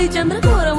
పాడి చంద్రఘోరం